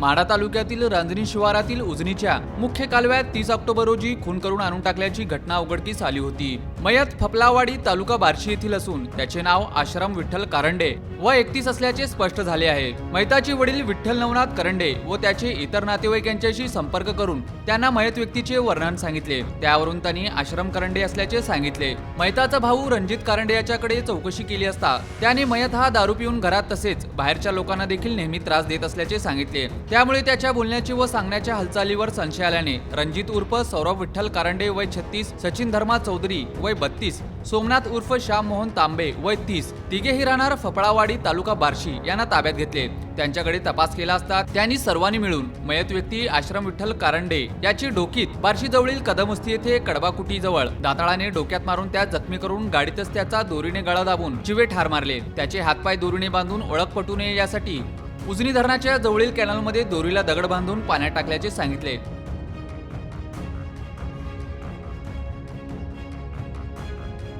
माढा तालुक्यातील रांजणी शिवारातील उजनीच्या मुख्य कालव्यात तीस ऑक्टोबर रोजी खून करून आणून टाकल्याची घटना उघडकीस आली होती. मयत फपलावाडी तालुका बार्शी येथील असून त्याचे नाव आश्रम विठ्ठल कारंडे व एकतीस असल्याचे स्पष्ट झाले आहे. मैताचे वडील विठ्ठल नवनाथ करंडे व त्याचे इतर नातेवाईक यांच्याशी संपर्क करून त्यांना मयत व्यक्तीचे वर्णन सांगितले. त्यावरून त्यांनी आश्रम करंडे असल्याचे सांगितले. मैताचा भाऊ रणजित कारंडे याच्याकडे चौकशी केली असता त्याने मयत हा दारू पिऊन घरात तसेच बाहेरच्या लोकांना देखील नेहमी त्रास देत असल्याचे सांगितले. त्यामुळे त्याच्या बोलण्याची व सांगण्याच्या हालचालीवर संशय आल्याने रणजित उर्फ सौरभ विठ्ठल कारंडे वय छत्तीस सचिन धर्मा चौधरी वय बत्तीस सोमनाथ उर्फ श्याम मोहन तांबे वय तीस तिघेही राहणार फपळावाडी तालुका बार्शी यांना ताब्यात घेतले. त्यांच्याकडे तपास केला असता त्यांनी सर्वांनी मिळून मयत व्यक्ती आश्रम विठ्ठल कारंडे याची डोकीत बार्शी जवळील कदमस्ती येथे कडबाकुटी जवळ दाताळाने डोक्यात मारून त्या जखमी करून गाडीतच त्याचा दोरीने गळा दाबून चिवे ठार मारले. त्याचे हातपाय दोरीने बांधून ओळख पटू नये यासाठी उजनी धरणाच्या जवळील कॅनलमध्ये दोरीला दगड बांधून पाण्यात टाकल्याचे सांगितले.